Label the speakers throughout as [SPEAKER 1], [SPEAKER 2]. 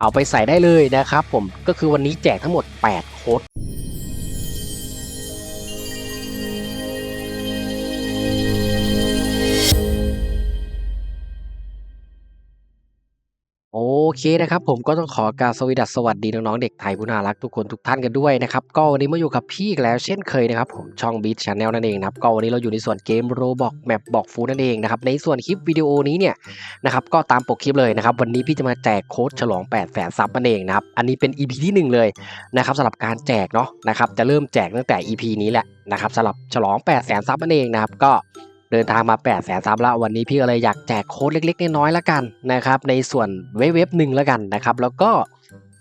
[SPEAKER 1] เอาไปใส่ได้เลยนะครับผมก็คือวันนี้แจกทั้งหมด 8 โค้ด เคนะครับผมก็ต้องขอการสวสดัสวัสดีน้องๆเด็กไทยผู้น่ารักทุกคนทุกท่านกันด้วยนะครับก็วันนี้มาอยู่กับพี่อีกแล้วเช่นเคยนะครับผมช่องบีทชาแนลนั่นเองนะครับก็วันนี้เราอยู่ในส่วนเกมโรบอกแมปบอกฟูนั่นเองนะครับในส่วนคลิปวิดีโอนี้เนี่ยนะครับก็ตามปกคลิปเลยนะครับวันนี้พี่จะมาแจกโค้ดฉลอง8 0 0แสนซับนั่นเองนะครับอันนี้เป็น EP ที่ 1 เลยนะครับสำหรับการแจกเนาะนะครับจะเริ่มแจกตั้งแต่ EP นี้แหละนะครับสำหรับฉลอง8 0 0แสนซับนั่นเองนะครับก็ เดินทางมา8 0 0แสนซับแล้ววันนี้พี่ก็เลยอยากแจกโค้ดเล็กๆน้อยๆแล้วกันนะครับในส่วนเว็บเว็บหนึ่งแล้วกันนะครับแล้วก็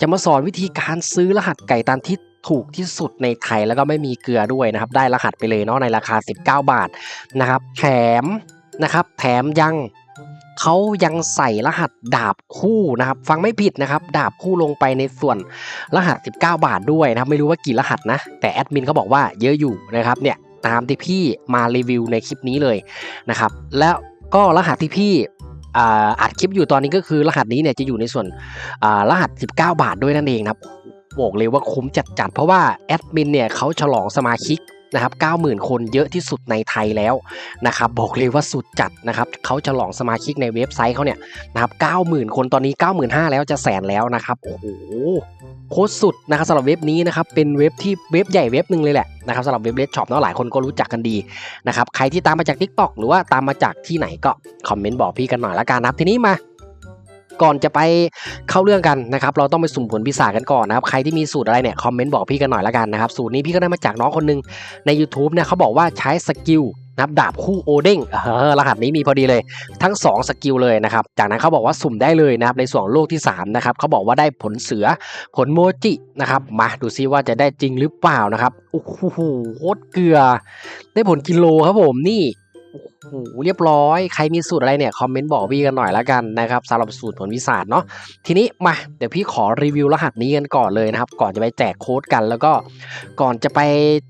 [SPEAKER 1] จะมาสอนวิธีการซื้อรหัสไก่ตันที่ถูกที่สุดในไทยแล้วก็ไม่มีเกลือด้วยนะครับ ได้รหัสไปเลยเนาะในราคา 19 บาทนะครับ แถมนะครับแถมยังเขายังใส่รหัสดาบคู่นะครับ ฟังไม่ผิดนะครับ ดาบคู่ลงไปในส่วนรหัส 19 บาทด้วยนะครับ ไม่รู้ว่ากี่รหัสนะ แต่แอดมินเขาบอกว่าเยอะอยู่นะครับเนี่ย ตามที่พี่มารีวิวในคลิปนี้เลยนะครับ แล้วก็รหัสที่พี่อัดคลิปอยู่ตอนนี้ก็คือรหัสนี้เนี่ยจะอยู่ในส่วนรหัส 19 บาทด้วยนั่นเองนะครับบอกเลยว่าคุ้มจัดๆ เพราะว่าแอดมินเนี่ยเขาฉลองสมาชิก นะครับ90,000 คนเยอะที่สุดในไทยแล้วนะครับบอกเลยว่าสุดจัดนะครับเขาฉลองสมาชิกในเว็บไซต์เขาเนี่ยนะครับ90,000 คนตอนนี้ 95,000แล้วจะแสนแล้วนะครับโอ้โหโคตรสุดนะครับสำหรับเว็บนี้นะครับเป็นเว็บที่เว็บใหญ่เว็บหนึ่งเลยแหละนะครับสำหรับเว็บเลดช็อปเนาะหลายคนก็รู้จักกันดีนะครับใครที่ตามมาจาก TikTok หรือว่าตามมาจากที่ไหนก็คอมเมนต์บอกพี่กันหน่อยละกันนะครับทีนี้มา ก่อนจะไปเข้าเรื่องกันนะครับเราต้องไปสุ่มผลพิศาจกันก่อนนะครับใครที่มีสูตรอะไรเนี่ยคอมเมนต์บอกพี่กันหน่อยละกันนะครับสูตรนี้พี่ก็ได้มาจากน้องคนหนึงใน YouTube เนี่ยเขาบอกว่าใช้สกิลนับดาบคู่โอเด้งเออรหัสนี้มีพอดีเลยทั้ง 2 สกิลเลยนะครับ จากนั้นเขาบอกว่าสุ่มได้เลยนะครับในส่วนโลกที่3นะครับเขาบอกว่าได้ผลเสือผลโมจินะครับมาดูซิว่าจะได้จริงหรือเปล่านะครับโอ้โหโคตรเกลือ ได้ผลกิโลครับผมนี่ โหเรียบร้อย ใครมีสูตรอะไรเนี่ย คอมเมนต์บอกพี่กันหน่อยละกันนะครับสำหรับสูตรผลวิสาจเนาะทีนี้มาเดี๋ยวพี่ขอรีวิวรหัสนี้กันก่อนเลยนะครับ ก่อนจะไปแจกโค้ดกันแล้วก็ก่อนจะไป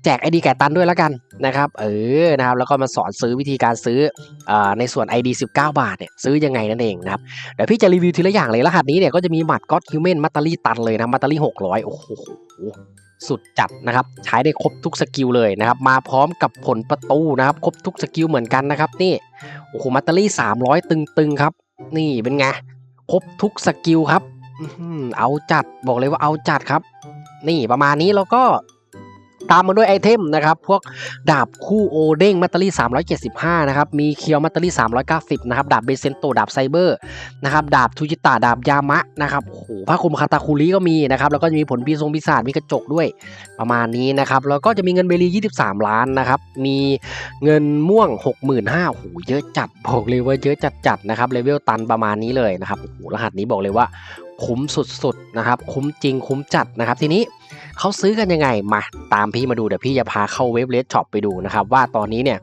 [SPEAKER 1] แจกไอดีไก่ตันด้วยละกันนะครับ เออนะครับแล้วก็มาสอนซื้อวิธีการซื้ออในส่วน ID 19 บาทเนี่ยซื้อยังไงนั่นเองนะครับเดี๋ยวพี่จะรีวิวทีละอย่างเลยรหัสนี้เนี่ยก็จะมีหมัดก็อดฮิวแมนมัตตารี่ตันเลยนะมัตตารี่600โอ้โห สุดจัดนะครับใช้ได้ครบทุกสกิลเลยนะครับมาพร้อมกับผลประตูนะครับครบทุกสกิลเหมือนกันนะครับนี่โอ้โหมัตเตอรี่ 300 ตึงๆครับ นี่เป็นไงครบทุกสกิลครับเอาจัดบอกเลยว่าเอาจัดครับ นี่ประมาณนี้แล้วก็ ตามมาด้วยไอเทมนะครับ พวกดาบคู่โอเด้งมัตเตอรี่ 375 นะครับ มีเคียวมัตเตอรี่ 390 นะครับ ดาบเบเซนโต ดาบไซเบอร์ นะครับ ดาบทูจิตะดาบยามะ นะครับ โอ้โหผ้าคลุมคาตาคุริก็มีนะครับ แล้วก็จะมีผลปีทรงปีศาจ มีกระจกด้วย ประมาณนี้นะครับ แล้วก็จะมีเงินเบลี 23 ล้านนะครับ มีเงินม่วง 65,000โอ้โห เยอะจัด บอกเลยว่าเยอะจัดๆนะครับ เลเวลตันประมาณนี้เลยนะครับ โอ้โห รหัสนี้บอกเลยว่าคุ้มสุดๆนะครับ คุ้มจริงคุ้มจัดนะครับ ทีนี้ เขาซื้อกันยังไงมาตามพี่มาดูเดี๋ยวพี่จะพาเข้าเว็บเลสช็อปไปดูนะครับว่าตอนนี้เนี่ย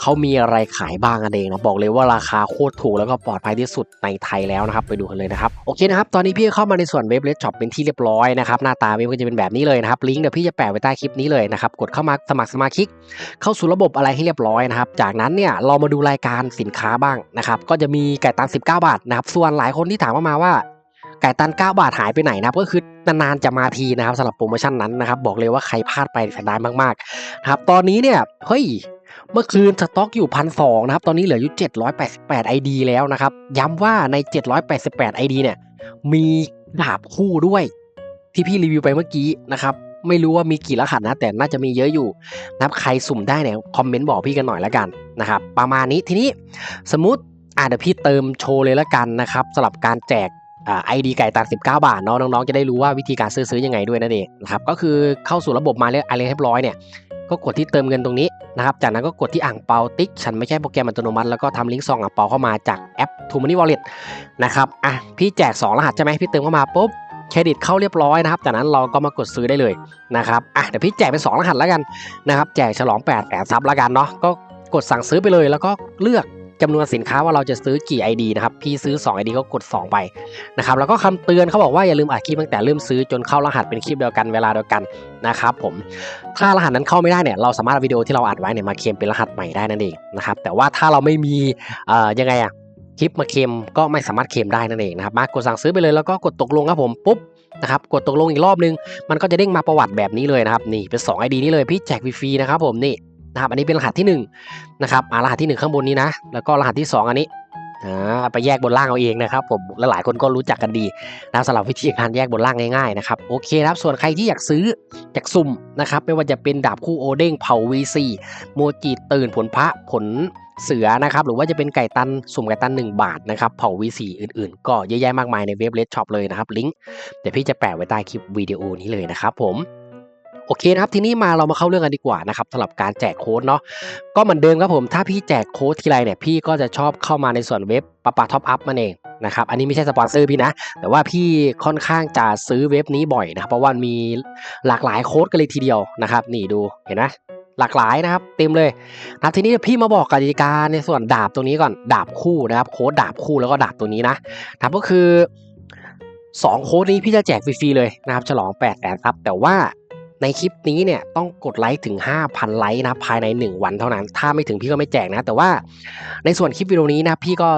[SPEAKER 1] เขามีอะไรขายบ้างกันเองนะบอกเลยว่าราคาโคตรถูกแล้วก็ปลอดภัยที่สุดในไทยแล้วนะครับไปดูกันเลยนะครับโอเคนะครับตอนนี้พี่เข้ามาในส่วนเว็บเลสช็อปเป็นที่เรียบร้อยนะครับหน้าตาเว็บก็จะเป็นแบบนี้เลยนะครับลิงก์เดี๋ยวพี่จะแปะไว้ใต้คลิปนี้เลยนะครับกดเข้ามาสมัครสมาชิก เข้าสู่ระบบอะไรให้เรียบร้อยนะครับจากนั้นเนี่ยเรามาดูรายการสินค้าบ้างนะครับก็จะมีไก่ตัน19 บาทนะครับส่วนหลายคนที่ถามมามาว่า ไก่ตัน 9 บาทหายไปไหนนะครับก็คือนานๆจะมาทีนะครับสำหรับโปรโมชั่นนั้นนะครับบอกเลยว่าใครพลาดไปเสียดายมากๆนะครับตอนนี้เนี่ยเฮ้ยเมื่อคืนสต็อกอยู่พันสองนะครับตอนนี้เหลืออยู่ 788 ID แล้วนะครับย้ำว่าใน 788 ID เนี่ยมีดาบคู่ด้วย ที่พี่รีวิวไปเมื่อกี้นะครับไม่รู้ว่ามีกี่รหัสนะ แต่น่าจะมีเยอะอยู่นะครับใครสุ่มได้เนี่ยคอมเมนต์บอกพี่กันหน่อยละกันนะครับประมาณนี้ทีนี้สมมติอ่าเดี๋ยวพี่เติมโชว์เลยละกันนะครับสำหรับการแจก ไอดีไก่ตัน19 บาทเนาะน้องๆ จะได้รู้ว่าวิธีการซื้อซื้อยังไงด้วยนั่นเองนะครับก็คือเข้าสู่ระบบมาเรียอะไรเรียบร้อยเนี่ยก็กดที่เติมเงินตรงนี้นะครับจากนั้นก็กดที่อ่างเปาติ๊ก ฉันไม่ใช่โปรแกรมอัตโนมัติแล้วก็ทำลิงก์ซองอ่างเปาเข้ามาจากแอป t o Money Wallet นะครับอะพี่แจก 2 รหัสใช่ไหมพี่เติมเข้ามาปุ๊บเครดิตเข้าเรียบร้อยนะครับ จากนั้นเราก็มากดซื้อได้เลยนะครับอะเดี๋ยวพี่แจกเป็น 2 รหัสแล้วกันนะครับแจกฉลอง8แสนซับแล้วกันเนาะก็กดสั่งซื้อไปเลยแล้วก็เลือก จำนวนสินค้าว่าเราจะซื้อกี่ ID นะครับ พี่ซื้อ 2 ID ก็กด 2 ไปนะครับแล้วก็คำเตือนเขาบอกว่าอย่าลืมอัดคลิปตั้งแต่เริ่มซื้อจนเข้ารหัสเป็นคลิปเดียวกันเวลาเดียวกันนะครับผมถ้ารหัสนั้นเข้าไม่ได้เนี่ยเราสามารถวิดีโอที่เราอัดไว้เนี่ยมาเคลมเป็นรหัสใหม่ได้นั่นเองนะครับแต่ว่าถ้าเราไม่มีเอ่อยังไงอะคลิปมาเคลมก็ไม่สามารถเคลมได้นั่นเองนะครับมากดสั่งซื้อไปเลยแล้วก็กดตกลงครับผมปุ๊บนะครับกดตกลงอีกรอบนึง มันก็จะเด้งมาประวัติแบบนี้เลยนะครับนี่เป็น2 ID นี้เลยพี่แจกฟรีๆนะครับผมนี่ นะครับอันนี้เป็นรหัสที่1นะครับรหัสที่ 1 ข้างบนนี้นะ แล้วก็รหัสที่ 2 อันนี้อ่าไปแยกบนล่างเอาเองนะครับผมและหลายคนก็รู้จักกันดีนะสำหรับวิธีการแยกบนล่างง่ายๆนะครับโอเคครับส่วนใครที่อยากซื้ออยากสุ่มนะครับไม่ว่าจะเป็นดาบคู่โอเด้งเผา VC โมจิตื่นผลพระผลเสือนะครับหรือว่าจะเป็นไก่ตันสุ่มไก่ตัน 1 บาทนะครับเผา V4 อื่นๆ ก็เยอะแยะมากมายในเว็บเลดช็อปเลยนะครับลิงก์เดี๋ยวพี่จะแปะไว้ใต้คลิปวิดีโอนี้เลยนะครับผม โอเคนะครับทีนี้มาเรามาเข้าเรื่องกันดีกว่านะครับสำหรับการแจกโค้ดเนาะก็เหมือนเดิมครับผมถ้าพี่แจกโค้ดทีไรเนี่ยพี่ก็จะชอบเข้ามาในส่วนเว็บปะปาท็อปอัพมันเองนะครับอันนี้ไม่ใช่สปอนเซอร์พี่นะ แต่ว่าพี่ค่อนข้างจะซื้อเว็บนี้บ่อยนะครับเพราะว่ามีหลากหลายโค้ดกันเลยทีเดียวนะครับนี่ดูเห็นไหมหลากหลายนะครับเต็มเลยนะทีนี้พี่มาบอกกติกาในส่วนดาบตรงนี้ก่อนดาบคู่นะครับโค้ดดาบคู่แล้วก็ดาบตัวนี้นะครับก็คือ 2 โค้ดนี้พี่จะแจกฟรีๆเลยนะครับฉลอง8แสนซับแต่ว่า ในคลิปนี้เนี่ยต้องกดไลค์ถึง 5,000 ไลค์นะภายใน 1 วันเท่านั้น ถ้าไม่ถึงพี่ก็ไม่แจกนะ แต่ว่าในส่วนคลิปวิดีโอนี้นะพี่ก็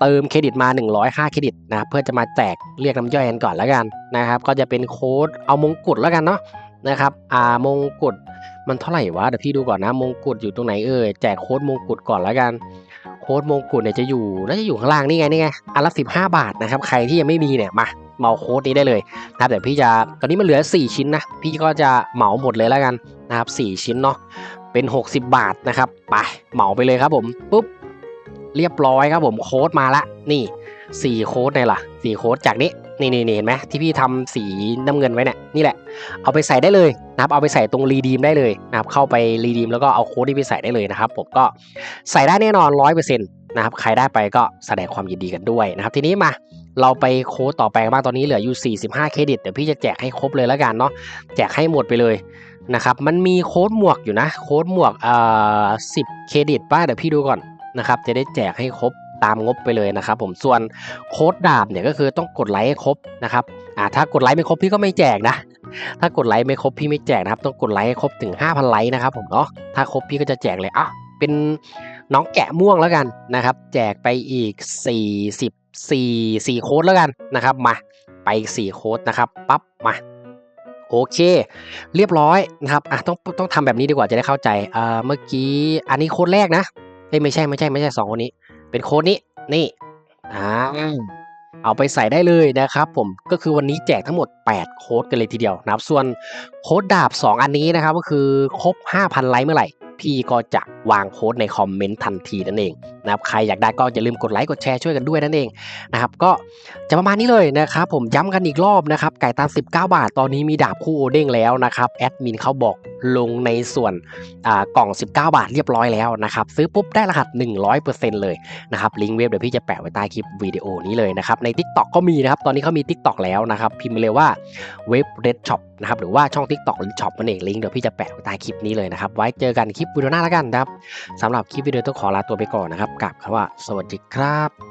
[SPEAKER 1] เติมเครดิตมา 105 เครดิตนะเพื่อจะมาแจกเรียกน้ำย่อยกันก่อนแล้วกันนะครับ ก็จะเป็นโค้ดเอามงกุฎแล้วกันเนาะนะครับอ่ามงกุฎมันเท่าไหร่วะเดี๋ยวพี่ดูก่อนนะ มงกุฎอยู่ตรงไหนเอ่ยแจกโค้ดมงกุฎก่อนแล้วกัน ค้ดมงกุฎเนี่ยจะอยู่น่าจะอยู่ข้างล่างนี่ไงนี่ไงอันละสิบห้าบาทนะครับใครที่ยังไม่มีเนี่ยมาเหมาโค้ดนี้ได้เลยนะครับเดี๋ยวพี่จะตอนนี้มันเหลือ 4 ชิ้นนะพี่ก็จะเหมาหมดเลยแล้วกันนะครับ4ชิ้นเนาะเป็น 60 บาทนะครับไปเหมาไปเลยครับผมปุ๊บเรียบร้อยครับผมโค้ดมาละนี่ 4 โค้ดเนี่ยล่ะ 4 โค้ดจากนี้ นี่นี่เห็นไหมที่พี่ทำสีน้ำเงินไว้เนี่ยนี่แหละ เอาไปใส่ได้เลยนะครับเอาไปใส่ตรงรีดีมได้เลยนะครับเข้าไปรีดีมแล้วก็เอาโค้ดที่ไปใส่ได้เลยนะครับผมก็ใส่ได้แน่นอน100%นะครับใครได้ไปก็แสดงความยินดีกันด้วยนะครับทีนี้มาเราไปโค้ดต่อไปกันบ้างตอนนี้เหลืออยู่ 45 เครดิตเดี๋ยวพี่จะแจกให้ครบเลยแล้วกันเนาะแจกให้หมดไปเลยนะครับมันมีโค้ดหมวกอยู่นะโค้ดหมวกเอ่อ10เครดิตป้าเดี๋ยวพี่ดูก่อนนะครับจะได้แจกให้ครบ ตามงบไปเลยนะครับผมส่วนโค้ดดาบเนี่ยก็คือต้องกดไลค์ให้ครบนะครับอ่าถ้ากดไลค์ไม่ครบพี่ก็ไม่แจกนะ ถ้ากดไลค์ไม่ครบพี่ไม่แจกนะครับต้องกดไลค์ให้ครบถึง 5,000ไลค์นะครับผมเนาะถ้าครบพี่ก็จะแจกเลยอะเป็นน้องแกะม่วงแล้วกันนะครับ แจกไปอีก 40 4 4โค้ดแล้วกันนะครับมาไปอีก4โค้ดนะครับปั๊บมาโอเคเรียบร้อยนะครับอะต้องต้องทำแบบนี้ดีกว่าจะได้เข้าใจเอ่าเมื่อกี้อันนี้โค้ดแรกนะเอ้ยไม่ใช่ไม่ใช่ไม่ใช่สองคนนี้ เป็นโค้ดนี้นี่อ่าเอาไปใส่ได้เลยนะครับผมก็คือวันนี้แจกทั้งหมด 8 โค้ดกันเลยทีเดียวนะครับ ส่วนโค้ดดาบ 2 อันนี้นะครับก็คือครบ 5,000 ไลค์เมื่อไหร่ พี่ก็จะวางโค้ดในคอมเมนต์ทันทีนั่นเองนะครับใครอยากได้ก็อย่าลืมกดไลค์กดแชร์ช่วยกันด้วยนั่นเองนะครับก็จะประมาณนี้เลยนะครับผมย้ำกันอีกรอบนะครับไก่ตา19 บาท ตอนนี้มีดาบคู่โอเด้งแล้วนะครับแอดมินเขาบอกลงในส่วนกล่อง 19 บาทเรียบร้อยแล้วนะครับซื้อปุ๊บได้รหัส 100%เลยนะครับลิงก์เว็บเดี๋ยวพี่จะแปะไว้ใต้คลิปวิดีโอนี้เลยนะครับใน TikTok ก็มีนะครับตอนนี้เขามี TikTok แล้วนะครับพิมพ์เลยว่าเว็บ Red Shop นะครับหรือว่าช่อง TikTok Red Shop นั่นเองลิงก์เดี๋ยวพี่จะแปะไว้ใต้คลิปนี้เลยนะครับ ไว้เจอกันคลิปวิดีโอหน้าแล้วกันนะครับสำหรับคลิปวิดีโอต้องขอลาตัวไปก่อนนะครับกับคำว่าสวัสดีครับ